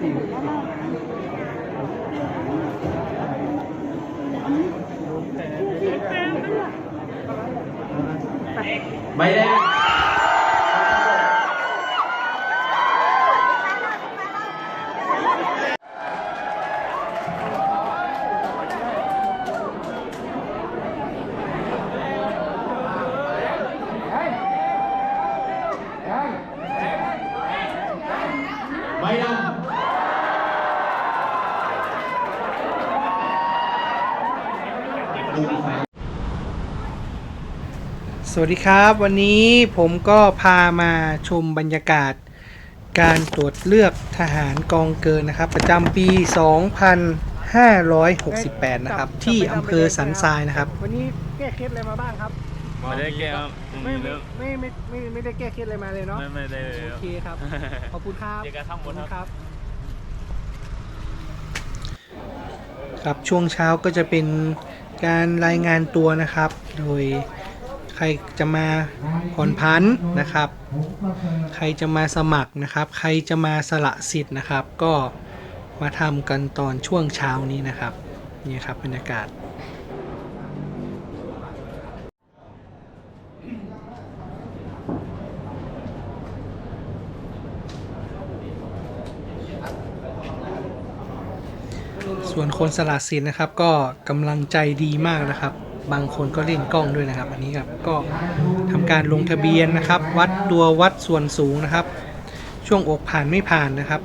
ใบแดงใบ สวัสดีครับวันนี้ผมก็พามาชมบรรยากาศ การตรวจเลือกทหารกองเกินนะครับ ประจำปี 2568 นะครับ ที่อำเภอสันทรายนะครับ วันนี้แก้เคล็ดอะไรมาบ้างครับไม่ได้แก้ครับไม่เริ่มไม่ไม่ไม่ไม่ได้แก้เคล็ดอะไรมาเลยเนาะไม่ไม่ได้เลยโอเคครับขอบคุณครับเดี๋ยวกระทั่งหมดครับครับครับช่วงเช้าก็จะเป็น การรายงานตัวนะครับ โดยใครจะมาผ่อนพันนะครับ ใครจะมาสมัครนะครับ ใครจะมาสละสิทธิ์นะครับ ก็มาทำกันตอนช่วงเช้านี้นะครับ นี่ครับบรรยากาศ ส่วนคนสละสิทธิ์นะครับ ก็กำลังใจดีมากนะครับ บางคนก็เล่นกล้องด้วยนะครับ อันนี้ครับก็ทำการลงทะเบียนนะครับ วัดตัววัดส่วนสูงนะครับ ช่วงอกผ่านไม่ผ่านนะครับ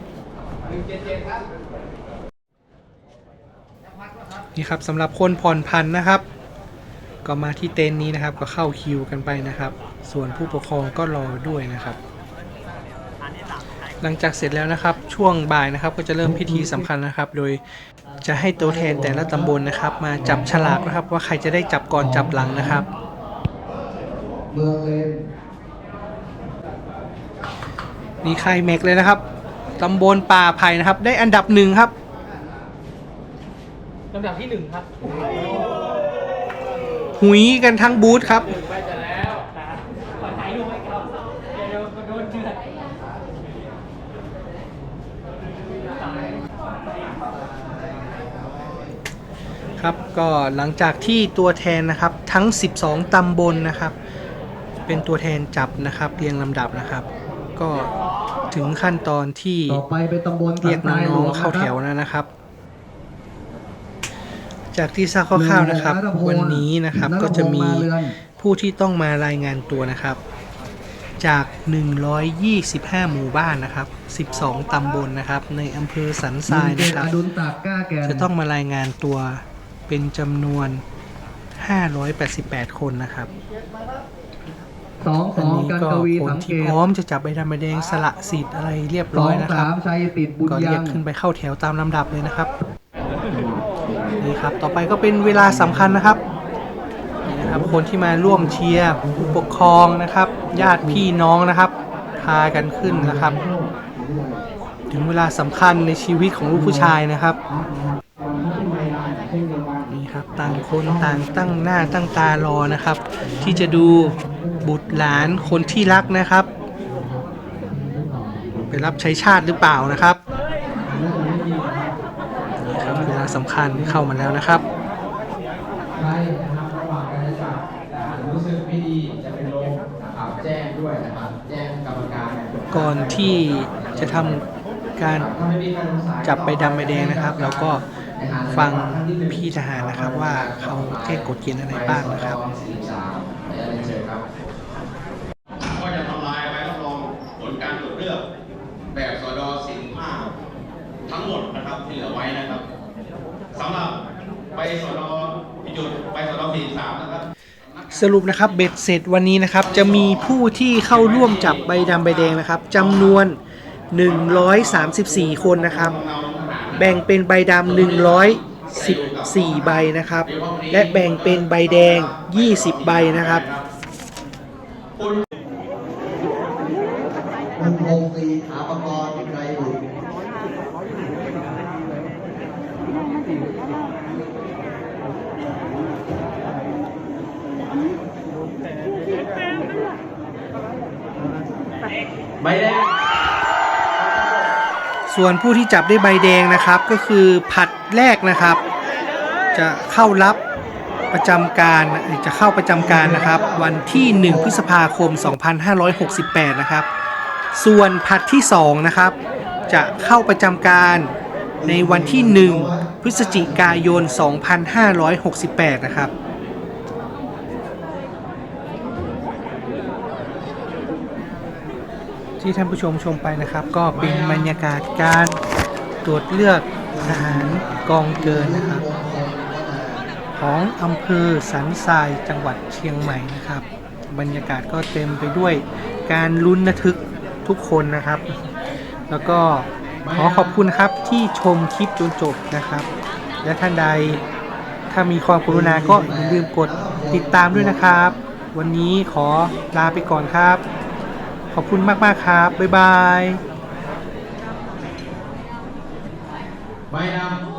นี่ครับสำหรับคนผ่อนพันนะครับ ก็มาที่เต็นท์นี้นะครับ ก็เข้าคิวกันไปนะครับ ส่วนผู้ปกครองก็รอด้วยนะครับ หลังจากเสร็จแล้วนะครับ ช่วงบ่ายนะครับ ก็จะเริ่มพิธีสำคัญนะครับ โดย จะให้ตัวแทนแต่ละตำบลนะครับ มาจับฉลากนะครับ ว่าใครจะได้จับก่อนจับหลังนะครับ เมืองเลนนี่ใครแม็กเลยนะครับตำบลป่าไผ่นะครับ ได้อันดับหนึ่งครับลำดับที่หนึ่งครับหุยกันทั้งบูธครับไปแต่แล้วนะขอถ่ายรูปให้เขาเดี๋ยวโดนเชือด ครับก็หลังจากที่ตัวแทนนะครับทั้ง 12 ตำบลนะครับ เป็นตัวแทนจับนะครับเรียงลำดับนะครับ ก็ถึงขั้นตอนที่ต่อไปเป็นตำบลเรียกน้องๆเข้าแถวแล้วนะครับ จากที่ทราบคร่าวๆนะครับ วันนี้นะครับก็จะมีผู้ที่ต้องมารายงานตัวนะครับ จาก 125 หมู่บ้านนะครับ 12 ตำบลนะครับ ในอำเภอสันทรายนะครับอดุลตากกล้าแกนจะต้องมารายงานตัว เป็นจำนวน 588 คนนะครับสองสอันองนี้กันก็กวีคนสังเกที่ตพร้อมจะจับใบดำใบแดงสละสิทธิ์อะไรเรียบสร้ออยงนะครัสาบมชัยติดบุญก็เรียัยกง ขึ้นไปเข้าแถวตามลำดับเลยนะครับ นี่ครับ ต่อไปก็เป็นเวลาสำคัญนะครับ นี่นะครับ คนที่มาร่วมเชียร์ผู้ปกครองนะครับ ญาติพี่น้องนะครับ พากันขึ้นนะครับ ถึงเวลาสำคัญในชีวิตของลูกผู้ชายนะครับนี่ครับ ต่างคนต่างตั้งหน้าตั้งตารอนะครับ ที่จะดูบุตรหลานคนที่รักนะครับ ไปรับใช้ชาติหรือเปล่านะครับนี่ครับเวลาสำคัญเข้ามาแล้วนะครับใช่นะครับระหว่างการจับรู้สึกไม่ดีจะเป็นลมนะครับแจ้งด้วยนะครับแจ้งกรรมการก่อนที่จะทำการจับใบดำใบแดงนะครับ แล้วก็ ฟังพี่ทหารนะครับว่าเขาแก้กฎเกณฑ์อะไรบ้างนะครับ43เดี๋ยวเรียนเชิญครับก็จะทำลายใบรับรองผลการตรวจเลือกแบบสด45ทั้งหมดนะครับที่เหลือไว้นะครับสำหรับใบสดพิจุดใบสด43นะครับสรุปนะครับเบ็ดเสร็จวันนี้นะครับจะมีผู้ที่เข้าร่วมจับใบดำใบแดงนะครับจำนวน 134 คนนะครับ แบ่งเป็นใบดำ114 ใบนะครับ และแบ่งเป็นใบแดง 20 ใบนะครับคุณพงศรีถาปกรณ์ไกรบุตรใบแดง ส่วนผู้ที่จับได้ใบแดงนะครับก็คือผัดแรกนะครับ จะเข้ารับประจำการจะเข้าประจำการนะครับ วันที่ 1 พฤษภาคม 2568 นะครับ ส่วนผัดที่2นะครับจะเข้าประจำการในวันที่ 1 พฤศจิกายน 2568 นะครับ ที่ท่านผู้ชมชมไปนะครับ ก็เป็นบรรยากาศการตรวจเลือกทหารกองเกินนะครับ ของอำเภอสันทรายจังหวัดเชียงใหม่นะครับ บรรยากาศก็เต็มไปด้วยการลุ้นระทึกทุกคนนะครับ แล้วก็ขอขอบคุณครับที่ชมคลิปจนจบนะครับ และท่านใดถ้ามีความกรุณาก็อย่าลืมกดติดตามด้วยนะครับ วันนี้ขอลาไปก่อนครับ ขอบคุณมาก ๆ ครับ บ๊ายบายใบดำ